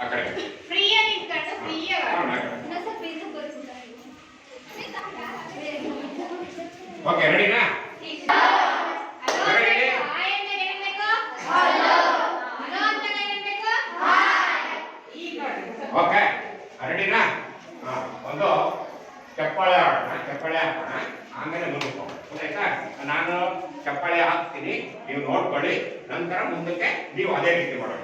ಆ ಕಡೆ. ಓಕೆ ರೆಡಿನಾ ಹಲೋ. Ready? ಹಾಯ್ ಅಂತ ಹೇಳ್ಬೇಕು? ಹಲೋ. ಹಲೋ ಅಂತ ಹೇಳ್ಬೇಕು? ಹಾಯ್. ಈಗ ಓಕೆ ರೆಡಿನಾ ಹಾ ಒಂದು ಚಪ್ಪಾಳೆ ಆಡೋಣ ಚಪ್ಪಾಳೆ ಹಾಕೋಣ. ಆಮೇಲೆ ಮುಂದಕ್ಕೆ ಹೋಗೋಣ ಗೊತ್ತಾಯ್ತಾ? ನಾನು ಚಪ್ಪಾಳೆ ಹಾಕ್ತೀನಿ ನೀವು ನೋಡ್ಕೊಳ್ಳಿ. ನಂತರ ಮುಂದಕ್ಕೆ ನೀವು ಅದೇ ರೀತಿ ಮಾಡೋಣ.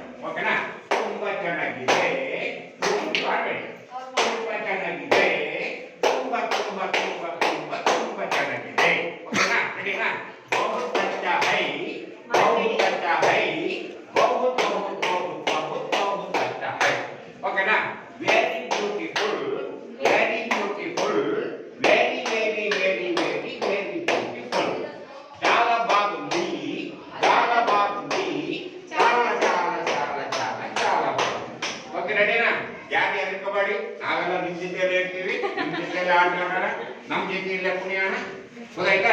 ಎದ್ಕೋಬೇಡಿ ನಾವೆಲ್ಲ ನಿಮ್ ಜೊತೆಯಲ್ಲೇ ಇರ್ತೀವಿ. ನಿಮ್ ಜೊತೆಯಲ್ಲಿ ಆಡ್ಕೊಳ್ಳೋಣ. ನಮ್ ಜೊತೆಯಲ್ಲೇ ಕುಣಿಯೋಣ. ಗೊತ್ತಾಯ್ತಾ?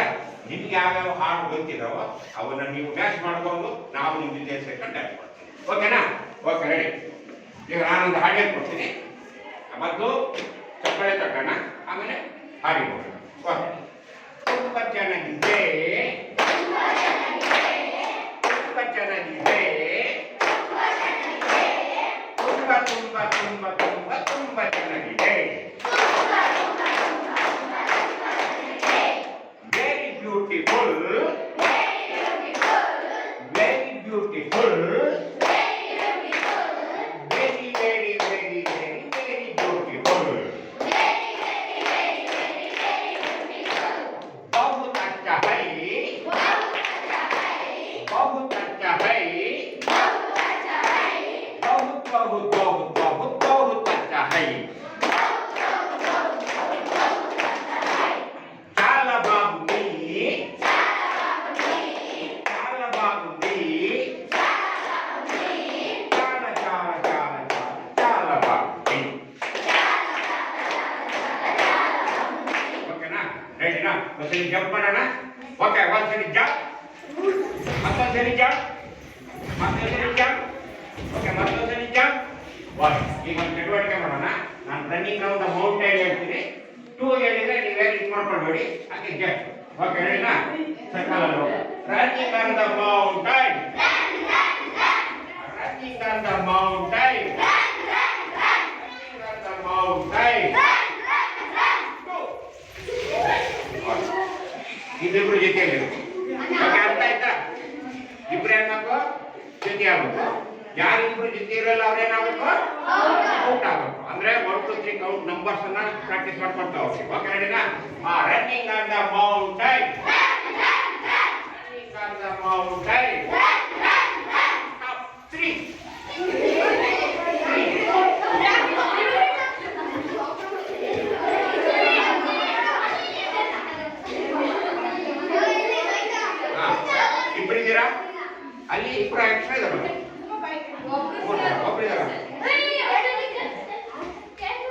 ನಿಮ್ಗೆ ಯಾವ್ಯಾವ ಹಾಡು ಗೊತ್ತಿದಾವೋ ಅವನ್ನ ನೀವು ಮ್ಯಾಚ್ ಮಾಡ್ಕೊಂಡು ನಾವು ನಿಮ್ ಜೊತೆ ಸೇರ್ಕೊಂಡು ಮಾಡ್ತೀವಿ. ಓಕೆನಾ ಓಕೆ ರೆಡಿ ಈಗ ನಾನೊಂದು ಹಾಡು ಹೇಳ್ಕೊಡ್ತೀನಿ ಮತ್ತು ಚಪ್ಪಳೆ ತಗೋಣ. ಆಮೇಲೆ ಹಾಡಿ ಹೋಗೋಣ. ಓಕೆ ತುಂಬ ಚೆನ್ನಾಗಿದೆ. digo ಒಂದ್ಸಲಿ ಜಂಪ್ ಮಾಡೋಣ? ಓಕೆ ಒಂದ್ಸಲಿ ಜಂಪ್ ಮತ್ತೊಂದ್ಸಲಿ ಜಂಪ್ ಮತ್ತೊಂದ್ಸಲಿ ಜಂಪ್ ಓಕೆ ಮತ್ತೊಂದ್ಸಲಿ ಜಂಪ್ ಬಾಯ್ ಈಗ ಒಂದು ಚಟುವಟಿಕೆ ಮಾಡೋಣ. ನಾನು ರನ್ನಿಂಗ್ ಆನ್ ದ ಮೌಂಟೈನ್ ಹೇಳ್ತೀನಿ. ಟೂ ಹೇಳಿದ್ರೆ ನೀವೇ ಇದು ಮಾಡ್ಕೊಂಡು ನೋಡಿ ಹಾಗೆ ಜಂಪ್ ಓಕೆ ಹೇಳಿನಾ ಸರ್ಕಲ್ ಅಲ್ಲಿ ಹೋಗಿ. Running on the mountain running on the mountain ಇದಿಬ್ರು ಜೊತೆಯಲ್ಲಿ ಓಕೆ ಅರ್ಥ ಆಯ್ತಾ? ಇಬ್ರು ಏನಾಗಬೇಕು? ಜೊತೆ ಆಗ್ಬೇಕು. ಯಾರಿಬ್ರು ಜೊತೆ ಇರಲ್ಲ ಅವ್ರೇನಾಗಬೇಕು ಔಟ್ ಆಗ್ಬೇಕು. ಅಂದ್ರೆ one two three count numbers ಅನ್ನ ಪ್ರಾಕ್ಟೀಸ್ ಮಾಡ್ಕೊಳ್ತಾ ಹೋಗಿ ಓಕೆ ರೆಡಿನಾ running on the mountain running on the mountain three ಇಬ್ಬರಿದ್ದೀರಾ ಅಲ್ಲಿ ಇಬ್ಬರು ಎಕ್ಸ್ಟ್ರಾ ಇದಾರೆ ಒಬ್ರು ಇದಾರ.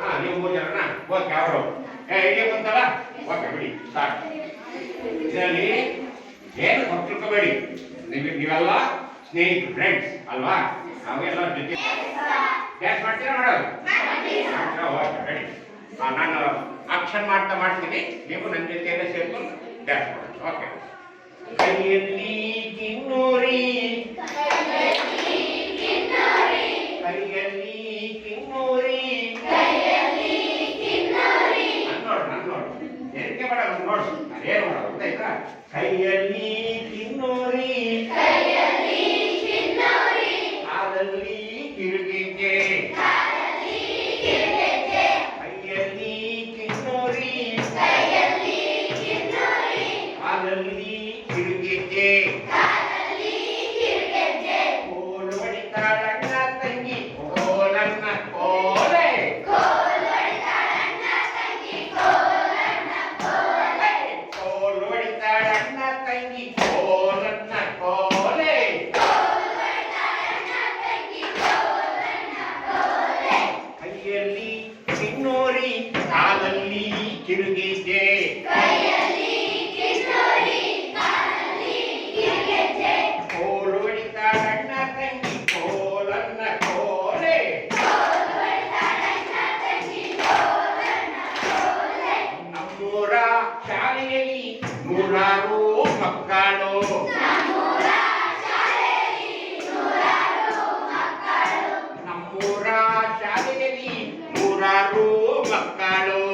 ಹಾಂ, ನೀವು ಮೂರು ಓಕೆ ಅವರು ಏ ಐಡಿಯಾ ಬಂತಲ್ಲ ಓಕೆ, ಬಿಡಿ, ಸಾಕು. ಇದರಲ್ಲಿ ಏನು ತಪ್ಪು ನಿಮಗೆ ನೀವು ನೀವೆಲ್ಲ ಸ್ನೇಹಿತ ಫ್ರೆಂಡ್ಸ್ ಅಲ್ವಾ? ನಾವೆಲ್ಲ ಜೊತೆ ಡ್ಯಾನ್ಸ್ ಮಾಡ್ತೀರಾ ಮಾಡೋದು? ಓಕೆ ರೆಡಿ ನಾನು ಆಕ್ಷನ್ ಮಾಡ್ತಾ ಮಾಡ್ತೀನಿ. ನೀವು ನನ್ನ ಜೊತೆಯಲ್ಲೇ ಸೇರ್ಕೊಂಡು ಡ್ಯಾನ್ಸ್ ಮಾಡಿ ಓಕೆ. ಕೈಯಲ್ಲಿ ನಾನ್ ಅದೇನು ಮಾಡೋದು ಗೊತ್ತಾಯ್ತಾ? ಕೈಯಲ್ಲಿ ತಿನ್ನೋರಿ ಕೈಯಲ್ಲಿ ತಿನ್ನೋರಿ ಕಿರುಗಿಗೆ. ಕೈಯಲ್ಲಿ ತಿರುಗಿದೆ ಶಾಲೆಯಲ್ಲಿ ನೂರಾರು ಮಕ್ಕಳು ನಮ್ಮೂರ ಶಾಲೆಯಲ್ಲಿ ನೂರಾರು ಮಕ್ಕಳು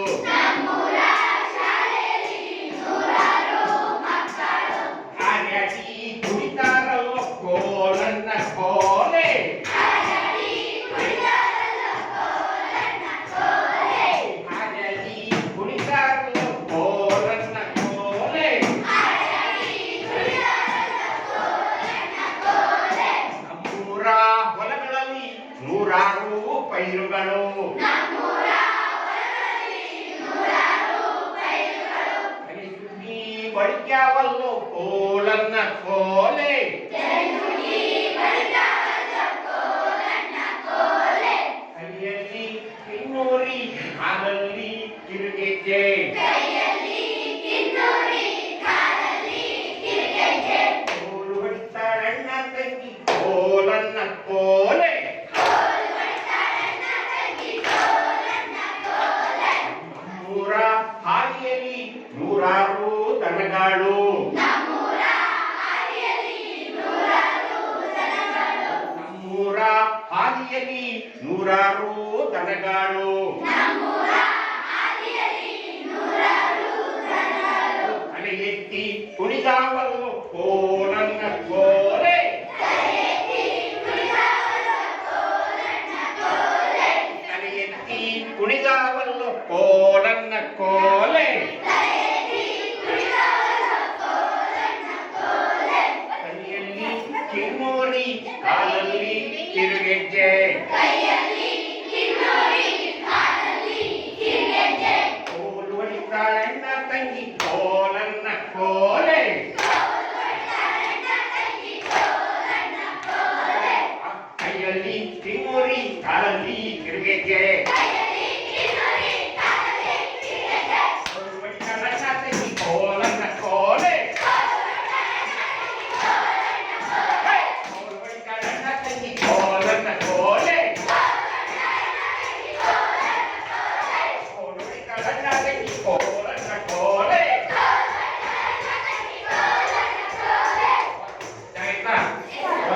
ಬಳಿಕ್ಯಾವಲ್ಲೋ ಕೋಲನ್ನ ಕೋಲೆ ಕೈಯಲ್ಲಿ ಕಿನ್ನೂರಿ ಕಾಲಲ್ಲಿ ಕಿರುಗೆಜ್ಜೆ ನೂರಾರು ದನಗಳು ತಲೆ ಎತ್ತಿ ಕುಣಿದಾವಲು ಕೋಲನ್ನ ಕೋರೆ ತಲೆ ಎತ್ತಿ ಕುಣಿದಾವಲು ಕೋಲನ್ನ ಕೋಲೆ ಕೈಯಲ್ಲಿ ಕಿಮೋರಿ ಕಾಲಲ್ಲಿ ತಿರುಗೆಜ್ಜೆ